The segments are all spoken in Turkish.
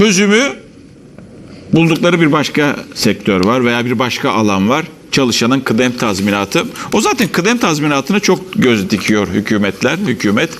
çözümü buldukları bir başka sektör var veya bir başka alan var. Çalışanın kıdem tazminatı. O zaten kıdem tazminatına çok göz dikiyor hükümetler, hükümet.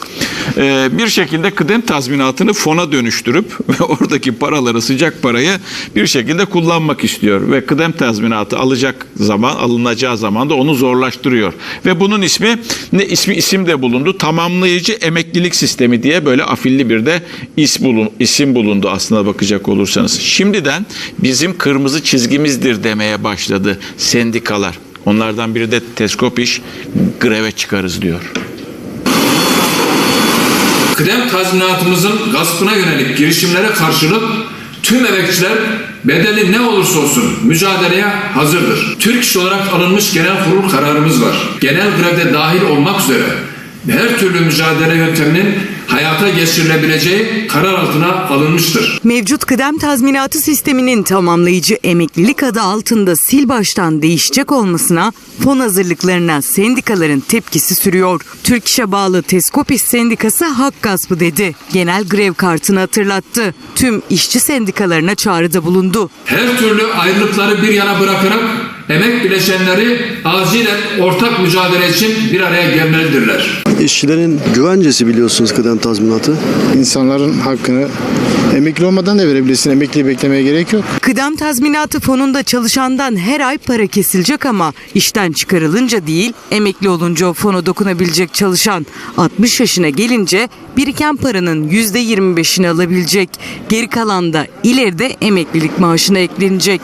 Ee, bir şekilde kıdem tazminatını fona dönüştürüp ve oradaki paraları, sıcak parayı bir şekilde kullanmak istiyor. Ve kıdem tazminatı alacak zaman, alınacağı zaman da onu zorlaştırıyor. Ve bunun ismi, ne ismi isim de bulundu. Tamamlayıcı emeklilik sistemi diye böyle afilli bir de is bulun, isim bulundu aslına bakacak olursanız. Şimdiden bizim kırmızı çizgimizdir demeye başladı sendikalar. Onlardan biri de Teskop iş greve çıkarız diyor. Kıdem tazminatımızın gaspına yönelik girişimlere karşılık tüm emekçiler bedeli ne olursa olsun mücadeleye hazırdır. Türk İş olarak alınmış genel kurul kararımız var. Genel grevde dahil olmak üzere her türlü mücadele yönteminin hayata geçirilebileceği karar altına alınmıştır. Mevcut kıdem tazminatı sisteminin tamamlayıcı emeklilik adı altında sil baştan değişecek olmasına fon hazırlıklarına sendikaların tepkisi sürüyor. Türk İş'e bağlı Teskopis Sendikası hak gaspı dedi. Genel grev kartını hatırlattı. Tüm işçi sendikalarına çağrıda bulundu. Her türlü ayrılıkları bir yana bırakarak emek bileşenleri acilen ortak mücadele için bir araya gelmelidirler. İşçilerin güvencesi biliyorsunuz kıdem tazminatı. İnsanların hakkını emekli olmadan da verebilirsin. Emekliyi beklemeye gerek yok. Kıdem tazminatı fonunda çalışandan her ay para kesilecek ama işten çıkarılınca değil, emekli olunca o fona dokunabilecek çalışan 60 yaşına gelince biriken paranın %25'ini alabilecek. Geri kalan da ileride emeklilik maaşına eklenecek.